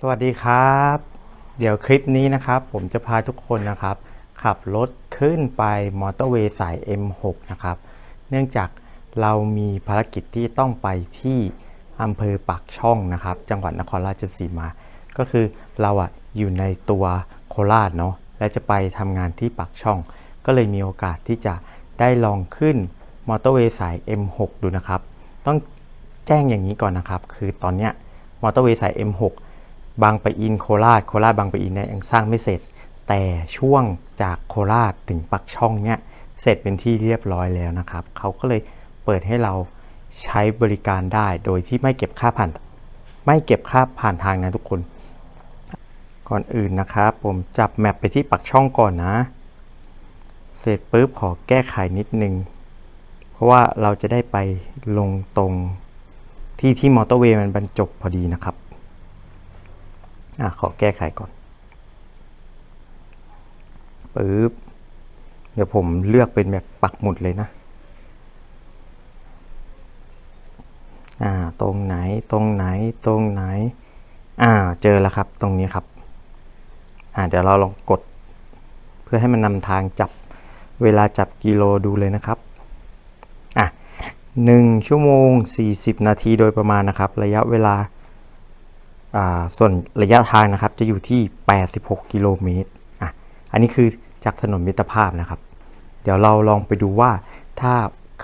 สวัสดีครับ เดี๋ยวคลิปนี้นะครับ ผมจะพาทุกคนนะครับ ขับรถขึ้นไปมอเตอร์เวย์สาย M6 นะครับ เนื่องจากเรามีภารกิจที่ต้องไปที่อำเภอปากช่องนะครับ จังหวัดนครราชสีมา ก็คือเราอะอยู่ในตัวโคราชเนาะและจะไปทำงานที่ปากช่อง ก็เลยมีโอกาสที่จะได้ลองขึ้นมอเตอร์เวย์สาย M6 ดูนะครับ ต้องแจ้งอย่างนี้ก่อนนะครับ คือตอนเนี้ยมอเตอร์เวย์สาย M6 บางปะอินโคราชโคราชบางปะอินเนี่ยยังสร้างไม่เสร็จ แต่ช่วงจากโคราชถึงปักช่องเนี่ยเสร็จเป็นที่เรียบร้อยแล้วนะครับเขาก็เลยเปิดให้เราใช้บริการได้โดยที่ไม่เก็บค่าผ่าน ไม่เก็บค่าผ่านทางนะทุกคน ก่อนอื่นนะครับ ผมจับแมปไปที่ปักช่องก่อนนะ เสร็จปุ๊บขอแก้ไขนิดนึง เพราะว่าเราจะได้ไปลงตรงที่ที่มอเตอร์เวย์มันบรรจบพอดีนะครับ อะขอแก้ไขก่อนปึ๊บเดี๋ยวผมเลือกเป็นแบบปักหมุดเลยนะอ่าตรงไหนตรงไหนตรงไหนอ่าเจอแล้วครับตรงนี้ครับอ่าเดี๋ยวเราลองกด เพื่อให้มันนำทางจับเวลาจับกิโลดูเลยนะครับอะหนึ่งชั่วโมง 40 นาทีโดยประมาณนะครับ ระยะเวลาอ่า ส่วนระยะทางนะครับจะอยู่ที่ 86 กิโลเมตรอะอันนี้คือจากถนนมิตรภาพนะครับ เดี๋ยวเราลองไปดูว่าถ้า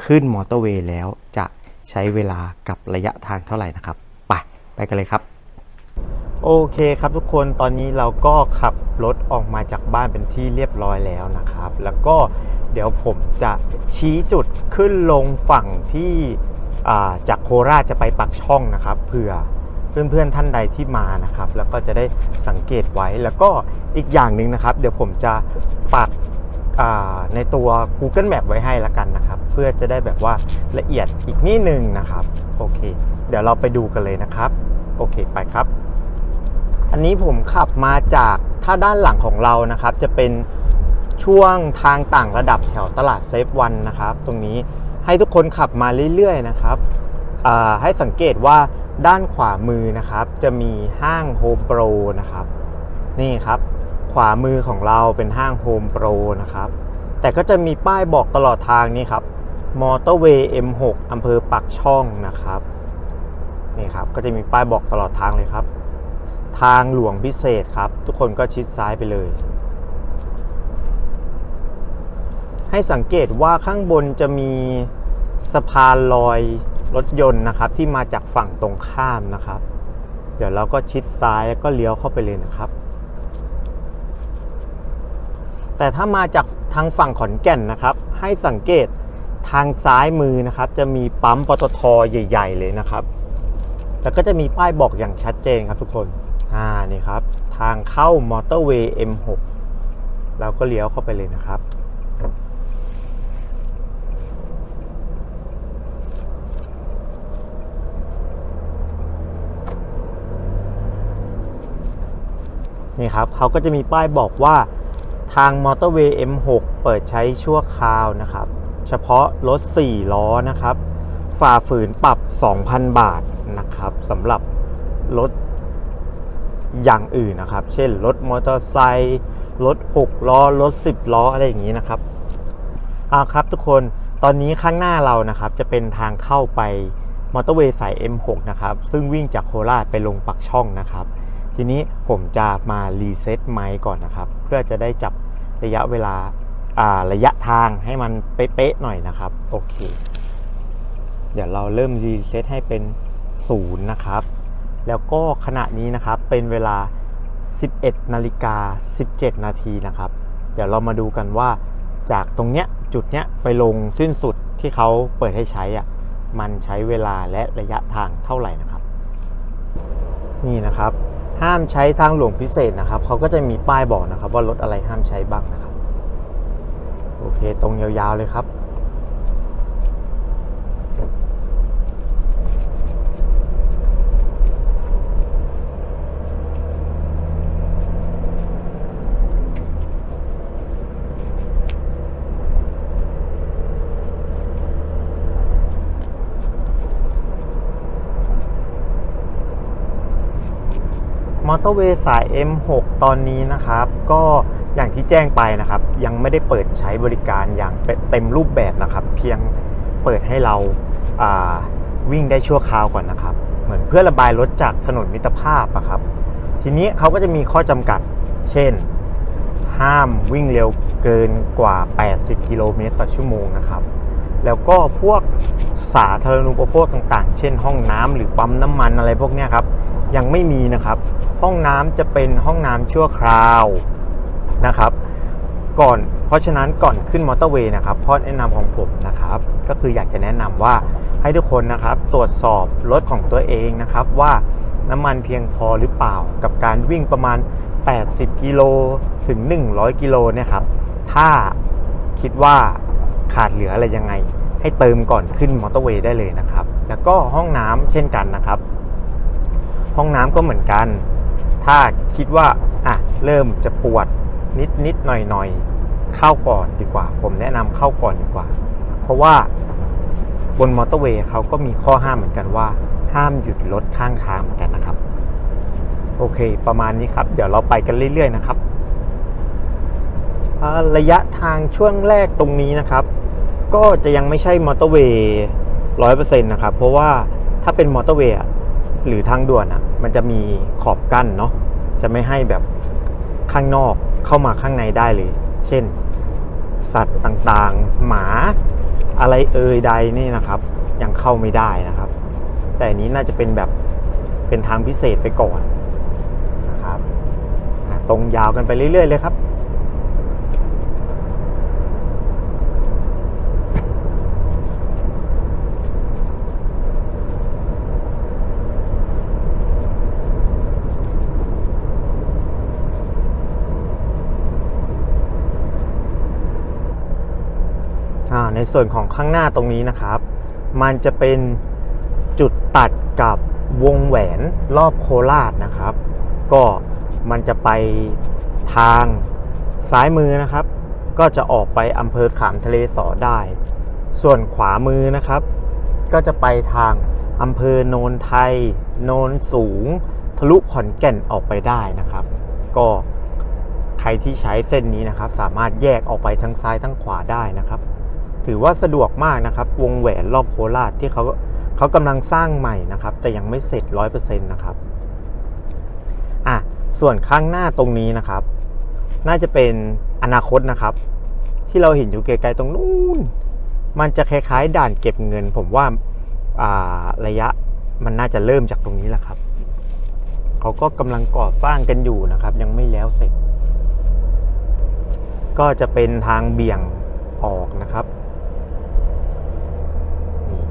ขึ้นมอเตอร์เวย์แล้วจะใช้เวลากับระยะทางเท่าไหร่นะครับ ไปไปกันเลยครับโอเคครับทุกคนตอนนี้เราก็ขับรถออกมาจากบ้านเป็นที่เรียบร้อยแล้วนะครับ แล้วก็เดี๋ยวผมจะชี้จุดขึ้นลงฝั่งที่จากโคราชจะไปปักช่องนะครับเผื่อ เพื่อนๆท่านใดที่มานะครับ แล้วก็จะได้สังเกตไว้แล้วก็อีกอย่างหนึ่งนะครับ เดี๋ยวผมจะปักในตัว Google Map ไว้ให้ละกันนะครับ เพื่อจะได้แบบว่าละเอียดอีกนิดนึงนะครับโอเค เดี๋ยวเราไปดูกันเลยนะครับ โอเคไปครับ อันนี้ผมขับมาจากถ้าด้านหลังของเรานะครับ จะเป็นช่วงทางต่างระดับแถวตลาดเซฟวันนะครับ ตรงนี้ให้ทุกคนขับมาเรื่อยๆนะครับให้สังเกตว่า ด้านขวามือนะครับ จะมีห้างโฮมโปรนะครับ นี่ครับ ขวามือของเราเป็นห้างโฮมโปรนะครับ แต่ก็จะมีป้ายบอกตลอดทางนี่ครับมอเตอร์เวย์ M6 อำเภอปักช่องนะครับนี่ครับก็จะมีป้ายบอกตลอดทางเลยครับ ทางหลวงพิเศษครับ ทุกคนก็ชิดซ้ายไปเลย ให้สังเกตว่าข้างบนจะมีสะพานลอย รถยนต์นะครับที่มาจากฝั่งตรงข้ามนะครับ เดี๋ยวเราก็ชิดซ้ายแล้วก็เลี้ยวเข้าไปเลยนะครับ แต่ถ้ามาจากทางฝั่งขอนแก่นนะครับ ให้สังเกตทางซ้ายมือนะครับ จะมีปั๊มปตทใหญ่ ๆ เลยนะครับ แล้วก็จะมีป้ายบอกอย่างชัดเจนครับทุกคนอ่านี่ครับ ทางเข้ามอเตอร์เวย์ M6 เราก็เลี้ยวเข้าไปเลยนะครับ นี่ครับเขาก็จะมีป้ายบอกว่าทางมอเตอร์เวย์ M6 เปิดใช้ชั่วคราวนะครับ เฉพาะรถ 4 ล้อนะครับ ฝ่าฝืนปรับ 2,000 บาทนะครับสำหรับรถอย่างอื่นนะครับ เช่นรถมอเตอร์ไซค์รถ 6 ล้อ รถ 10 ล้อ อะไรอย่างนี้นะครับเอาครับทุกคนตอนนี้ข้างหน้าเรานะครับ จะเป็นทางเข้าไปมอเตอร์เวย์สาย M6 นะครับ ซึ่งวิ่งจากโคราชไปลงปักช่องนะครับ ทีนี้ผมจะมารีเซ็ตไมค์ก่อนนะครับ เพื่อจะได้จับระยะเวลาระยะทางให้มันเป๊ะๆหน่อยนะครับ โอเค เดี๋ยวเราเริ่มรีเซ็ตให้เป็นศูนย์นะครับ แล้วก็ขณะนี้นะครับเป็นเวลา 11นาฬิกา17 นาทีนะครับ เดี๋ยวเรามาดูกันว่าจากตรงเนี้ยจุดเนี้ยไปลงสิ้นสุดที่เขาเปิดให้ใช้อะมันใช้เวลาและระยะทางเท่าไหร่นะครับ นี่นะครับ ห้ามใช้ทางหลวงพิเศษนะครับเขาก็จะมีป้ายบอกนะครับว่ารถอะไรห้ามใช้บ้างนะครับ โอเคตรงยาวๆเลยครับ ตอร์เวย์สาย M6 ตอนนี้นะครับ ก็อย่างที่แจ้งไปนะครับ ยังไม่ได้เปิดใช้บริการอย่างเต็มรูปแบบนะครับ เพียงเปิดให้เราาวิ่งได้ชั่วคราวก่อนนะครับ เหมือนเพื่อระบายรถจากถนนมิตรภาพอะครับ ทีนี้เขาก็จะมีข้อจำกัด เช่น ห้ามวิ่งเร็วเกินกว่า 80 กิโลเมตรต่อชั่วโมงนะครับ แล้วก็พวกสาธารณูปโภคต่าง ๆ เช่น ห้องน้ำหรือปั๊มน้ำมันอะไรพวกนี้ครับยังไม่มีนะครับ ห้องน้ำจะเป็นห้องน้ำชั่วคราวนะครับก่อนเพราะฉะนั้นก่อนขึ้นมอเตอร์เวย์นะครับข้อแนะนำของผมนะครับ ก็คืออยากจะแนะนำว่าให้ทุกคนนะครับตรวจสอบรถของตัวเองนะครับ ว่าน้ำมันเพียงพอหรือเปล่ากับการวิ่งประมาณ 80 กิโลถึง 100 กิโลเนี่ยครับ ถ้าคิดว่า ขาดเหลืออะไรยังไง ให้เติมก่อนขึ้นมอเตอร์เวย์ได้เลยนะครับ แล้วก็ห้องน้ำเช่นกันนะครับ ห้องน้ำก็เหมือนกัน ถ้าคิดว่าอะเริ่มจะปวดนิดนิดหน่อยหน่อยเข้าก่อนดีกว่า ผมแนะนำเข้าก่อนดีกว่า เพราะว่าบนมอเตอร์เวย์เขาก็มีข้อห้ามเหมือนกันว่า ห้ามหยุดรถข้างทางเหมือนกันนะครับ โอเค ประมาณนี้ครับ เดี๋ยวเราไปกันเรื่อย ๆ นะครับระยะทางช่วงแรกตรงนี้นะครับ ก็จะยังไม่ใช่มอเตอร์เวย์ร้อยเปอร์เซ็นต์นะครับ เพราะว่าถ้าเป็นมอเตอร์เวย์หรือทางด่วนอะ มันจะมีขอบกั้นเนาะจะไม่ให้แบบข้างนอกเข้ามาข้างในได้เลย เช่น สัตว์ต่างๆ หมาอะไรเอ่ยใดนี่นะครับ ยังเข้าไม่ได้นะครับ แต่นี้น่าจะเป็นแบบเป็นทางพิเศษไปก่อนนะครับตรงยาวกันไปเรื่อยๆเลยครับ ส่วนของข้างหน้าตรงนี้นะครับ มันจะเป็นจุดตัดกับวงแหวนรอบโคราชนะครับ ก็มันจะไปทางซ้ายมือนะครับ ก็จะออกไปอำเภอขามทะเลสอได้ ส่วนขวามือนะครับ ก็จะไปทางอำเภอโนนไทย โนนสูง ทะลุขอนแก่นออกไปได้นะครับ ก็ใครที่ใช้เส้นนี้นะครับ สามารถแยกออกไปทั้งซ้ายทั้งขวาได้นะครับ ถือว่าสะดวกมากนะครับ วงแหวนรอบโคราชที่เขาเขากำลังสร้างใหม่นะครับ แต่ยังไม่เสร็จร้อยเปอร์เซ็นต์นะครับอะส่วนข้างหน้าตรงนี้นะครับ น่าจะเป็นอนาคตนะครับ ที่เราเห็นอยู่ไกลๆตรงนู้นมันจะคล้ายๆ ด่านเก็บเงิน ผมว่าอ่าระยะมันน่าจะเริ่มจากตรงนี้แหละครับเขาก็กำลังก่อสร้างกันอยู่นะครับ ยังไม่แล้วเสร็จ ก็จะเป็นทางเบี่ยงออกนะครับ นี่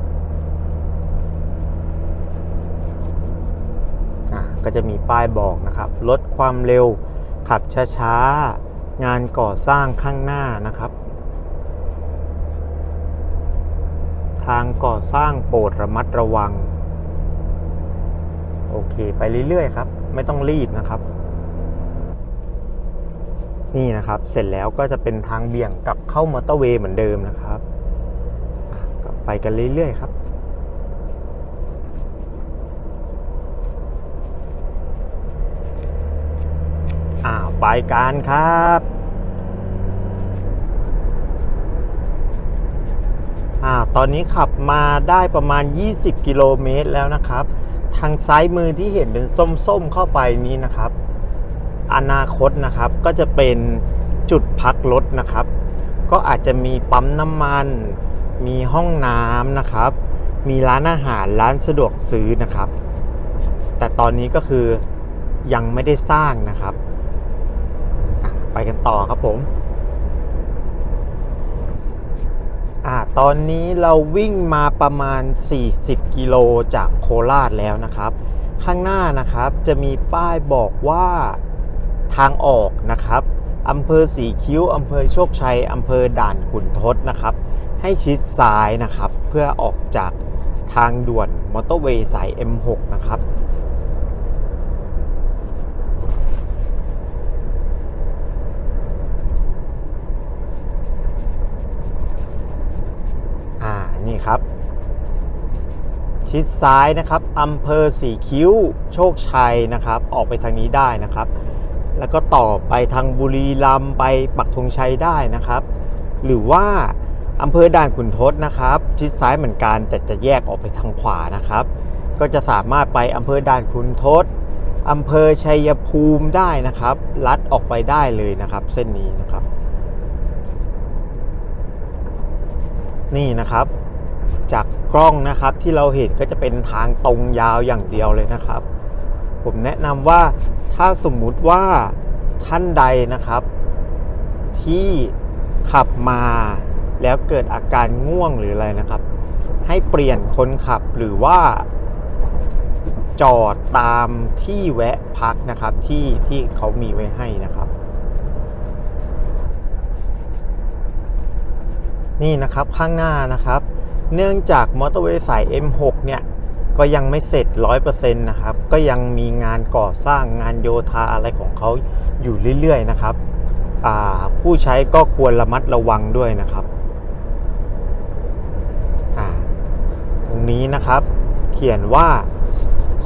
อะ ก็จะมีป้ายบอกนะครับ ลดความเร็วขับช้าๆ งานก่อสร้างข้างหน้านะครับ ทางก่อสร้างโปรดระมัดระวัง โอเค ไปเรื่อยๆครับ ไม่ต้องรีบนะครับ นี่นะครับ เสร็จแล้วก็จะเป็นทางเบี่ยงกลับเข้ามอเตอร์เวย์เหมือนเดิมนะครับ ไปกันเรื่อยๆครับ อ่าไปกันครับอ่าตอนนี้ขับมาได้ประมาณ 20 กิโลเมตรแล้วนะครับ ทางซ้ายมือที่เห็นเป็นส้มๆเข้าไปนี้นะครับ อนาคตนะครับก็จะเป็นจุดพักรถนะครับ ก็อาจจะมีปั๊มน้ำมัน มีห้องน้ำนะครับ มีร้านอาหารร้านสะดวกซื้อนะครับ แต่ตอนนี้ก็คือยังไม่ได้สร้างนะครับ ไปกันต่อครับผม อ่า ตอนนี้เราวิ่งมาประมาณ 40 กิโลจากโคราชแล้วนะครับ ข้างหน้านะครับจะมีป้ายบอกว่าทางออกนะครับอำเภอสีคิ้วอำเภอโชคชัยอำเภอด่านขุนทดนะครับ ให้ชิดซ้ายนะครับ เพื่อออกจากทางด่วนมอเตอร์เวย์สาย M6 นะครับ นี่ครับ ชิดซ้ายนะครับอำเภอสีคิ้ว โชคชัยนะครับ ออกไปทางนี้ได้นะครับ แล้วก็ต่อไปทางบุรีรัมย์ไปปักธงชัยได้นะครับ หรือว่าอำเภอด่านขุนทดนะครับ ชิดซ้ายเหมือนกันแต่จะแยกออกไปทางขวานะครับ ก็จะสามารถไปอำเภอด่านขุนทดอำเภอชัยภูมิได้นะครับ ลัดออกไปได้เลยนะครับ เส้นนี้นะครับ นี่นะครับ จากกล้องนะครับที่เราเห็นก็จะเป็นทางตรงยาวอย่างเดียวเลยนะครับ ผมแนะนำว่าถ้าสมมุติว่าท่านใดนะครับ ที่ขับมาแล้วเกิดอาการง่วงหรืออะไรนะครับ ให้เปลี่ยนคนขับหรือว่า จอดตามที่แวะพักนะครับที่ที่เขามีไว้ให้นะครับ นี่นะครับข้างหน้านะครับ เนื่องจากมอเตอร์เวย์สาย M6 เนี่ยก็ยังไม่เสร็จ 100%นะครับ ก็ยังมีงานก่อสร้างงานโยธาอะไรของเขาอยู่เรื่อยๆนะครับ ผู้ใช้ก็ควรระมัดระวังด้วยนะครับ ตรงนี้นะครับ เขียนว่า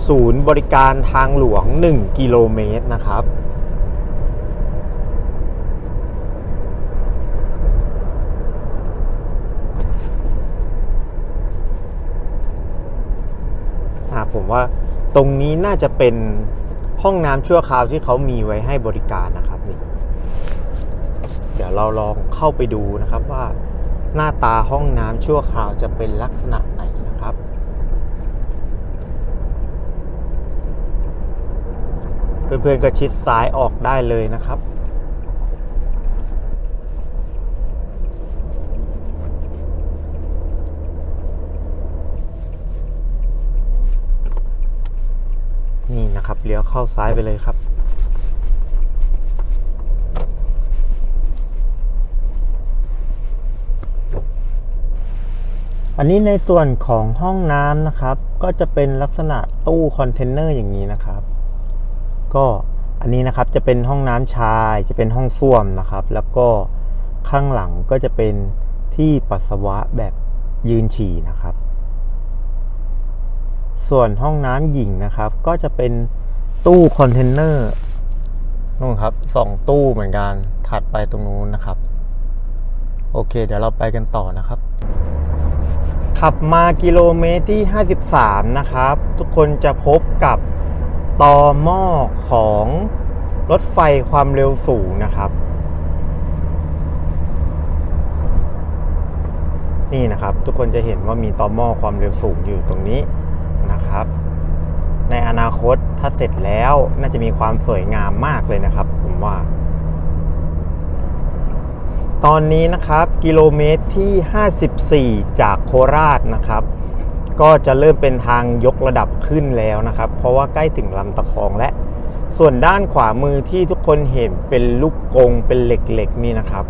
ศูนย์บริการทางหลวง 1 กิโลเมตรนะครับ ผมว่าตรงนี้น่าจะเป็นห้องน้ำชั่วคราวที่เขามีไว้ให้บริการนะครับนี่เดี๋ยวเราลองเข้าไปดูนะครับว่าหน้าตาห้องน้ำชั่วคราวจะเป็นลักษณะไหนนะครับ เพื่อนๆก็ชิดซ้ายออกได้เลยนะครับ นี่นะครับ เข้าซ้ายไปเลยครับ อันนี้ในส่วนของห้องน้ำนะครับ ก็จะเป็นลักษณะตู้คอนเทนเนอร์อย่างนี้นะครับ ก็อันนี้นะครับจะเป็นห้องน้ำชาย จะเป็นห้องส้วมนะครับ แล้วก็ข้างหลังก็จะเป็นที่ปัสสาวะแบบยืนฉี่นะครับ ส่วนห้องน้ำหญิงนะครับ ก็จะเป็น ตู้คอนเทนเนอร์นู่นครับสองตู้เหมือนกันถัดไปตรงนู้นนะครับ โอเค เดี๋ยวเราไปกันต่อนะครับ ขับมากิโลเมตรที่ 53 นะครับ ทุกคนจะพบกับตอหม้อของรถไฟความเร็วสูงนะครับ นี่นะครับ ทุกคนจะเห็นว่ามีตอหม้อความเร็วสูงอยู่ตรงนี้นะครับ ในอนาคตถ้าเสร็จแล้วน่าจะมีความสวยงามมากเลยนะครับ ผมว่า ตอนนี้นะครับกิโลเมตรที่ 54 จากโคราชนะครับ ก็จะเริ่มเป็นทางยกระดับขึ้นแล้วนะครับ เพราะว่าใกล้ถึงลำตะคองและ ส่วนด้านขวามือที่ทุกคนเห็นเป็นลูกกงเป็นเหล็กๆนี่นะครับ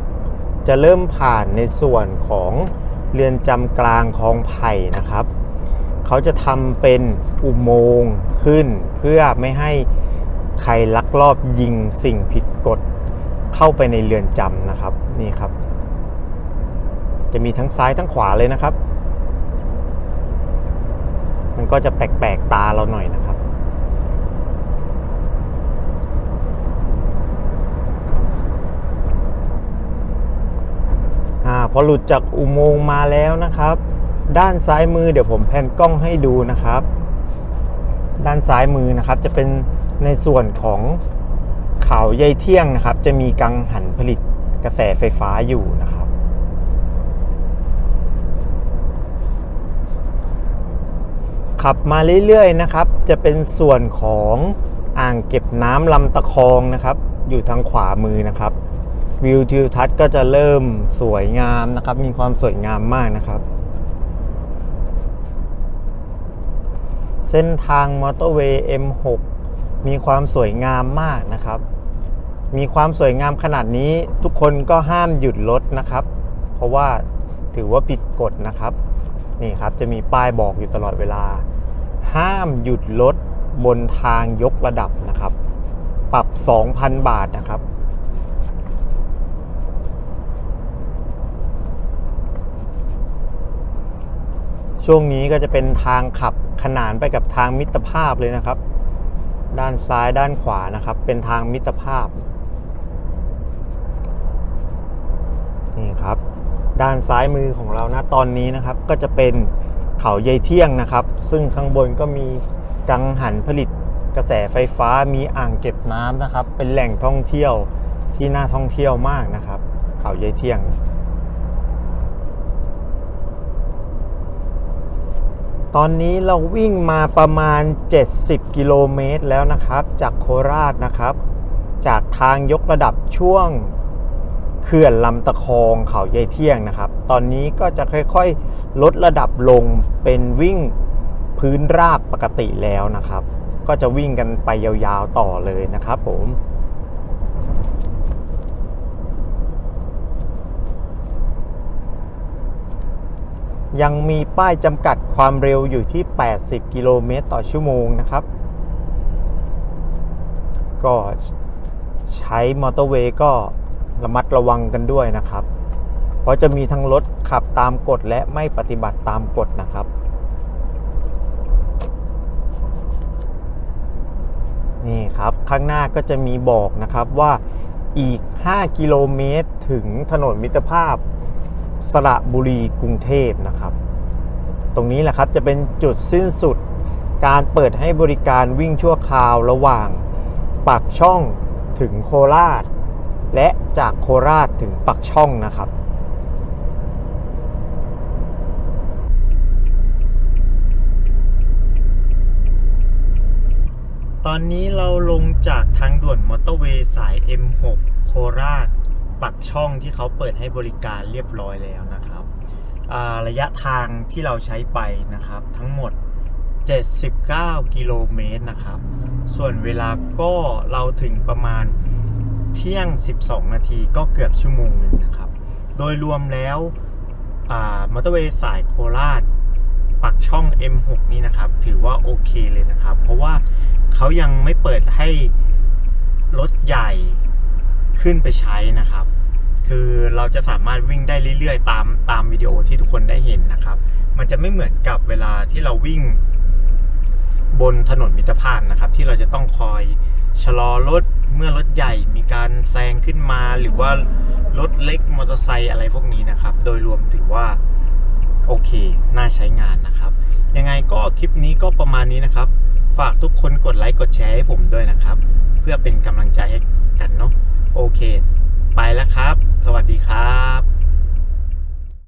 จะเริ่มผ่านในส่วนของเรือนจำกลางคลองไผ่นะครับ เขาจะทำเป็นอุโมงค์ขึ้น เพื่อไม่ให้ใครลักลอบยิงสิ่งผิดกฎเข้าไปในเรือนจำนะครับนี่ครับ จะมีทั้งซ้ายทั้งขวาเลยนะครับ มันก็จะแปลกๆตาเราหน่อยนะครับอ่าพอหลุดจากอุโมงค์มาแล้วนะครับ ด้านซ้ายมือเดี๋ยวผมแพนกล้องให้ดูนะครับ ด้านซ้ายมือนะครับจะเป็นในส่วนของเขาใยเที่ยงนะครับ จะมีกังหันผลิตกระแสไฟฟ้าอยู่นะครับ ขับมาเรื่อยๆนะครับ จะเป็นส่วนของอ่างเก็บน้ำลำตะคองนะครับ อยู่ทางขวามือนะครับวิวทิวทัศน์ก็จะเริ่มสวยงามนะครับ มีความสวยงามมากนะครับ ส้นทางมอเตอร์เวย์ M6 มีความสวยงามมากนะครับ มีความสวยงามขนาดนี้ทุกคนก็ห้ามหยุดรถนะครับ เพราะว่าถือว่าผิดกฎนะครับ นี่ครับจะมีป้ายบอกอยู่ตลอดเวลา ห้ามหยุดรถบนทางยกระดับนะครับ ปรับ 2,000 บาทนะครับ ช่วงนี้ก็จะเป็นทางขับขนานไปกับทางมิตรภาพเลยนะครับ ด้านซ้ายด้านขวานะครับ เป็นทางมิตรภาพนี่ครับ ด้านซ้ายมือของเรานะตอนนี้นะครับ ก็จะเป็นเขาใยเที่ยงนะครับ ซึ่งข้างบนก็มีกังหันผลิตกระแสไฟฟ้ามีอ่างเก็บน้ำนะครับ เป็นแหล่งท่องเที่ยวที่น่าท่องเที่ยวมากนะครับ เขาใยเที่ยง ตอนนี้เราวิ่งมาประมาณ 70 กิโลเมตรแล้วนะครับ จากโคราชนะครับ จากทางยกระดับช่วงเขื่อนลำตะคองเขาใยเที่ยงนะครับ ตอนนี้ก็จะค่อยๆ ลดระดับลงเป็นวิ่งพื้นราบปกติแล้วนะครับ ก็จะวิ่งกันไปยาวๆต่อเลยนะครับผม ยังมีป้ายจำกัดความเร็วอยู่ที่ 80 กิโลเมตรต่อชั่วโมงนะครับ ก็ใช้มอเตอร์เวย์ก็ระมัดระวังกันด้วยนะครับ เพราะจะมีทั้งรถขับตามกฎและไม่ปฏิบัติตามกฎนะครับ นี่ครับ ข้างหน้าก็จะมีบอกนะครับว่าอีก 5 กิโลเมตรถึงถนนมิตรภาพ สระบุรีกรุงเทพนะครับ ตรงนี้แหละครับจะเป็นจุดสิ้นสุดการเปิดให้บริการวิ่งชั่วคราวระหว่างปากช่องถึงโคราช และจากโคราชถึงปักช่องนะครับตอนนี้เราลงจากทางด่วนมอเตอร์เวย์สาย M6 โคราช ปักช่องที่เขาเปิดให้บริการเรียบร้อยแล้วนะครับระยะทางที่เราใช้ไปนะครับ ทั้งหมด 79 กิโลเมตรนะครับ ส่วนเวลาก็เราถึงประมาณเที่ยง 12 นาทีก็เกือบชั่วโมงหนึ่งนะครับ โดยรวมแล้วมอเตอร์เวย์สายโคราชปักช่อง M6 นี่นะครับ ถือว่าโอเคเลยนะครับ เพราะว่าเขายังไม่เปิดให้รถใหญ่ ขึ้นไปใช้นะครับ คือเราจะสามารถวิ่งได้เรื่อยๆ ตามตามวิดีโอที่ทุกคนได้เห็นนะครับ มันจะไม่เหมือนกับเวลาที่เราวิ่งบนถนนมิตรภาพนะครับ ที่เราจะต้องคอยชะลอรถเมื่อรถใหญ่มีการแซงขึ้นมาหรือว่ารถเล็กมอเตอร์ไซค์อะไรพวกนี้นะครับ โดยรวมถือว่าโอเค น่าใช้งานนะครับ ยังไงก็คลิปนี้ก็ประมาณนี้นะครับ ฝากทุกคนกดไลค์กดแชร์ให้ผมด้วยนะครับ เพื่อเป็นกำลังใจให้กันเนาะ โอเค ไปแล้วครับ สวัสดีครับ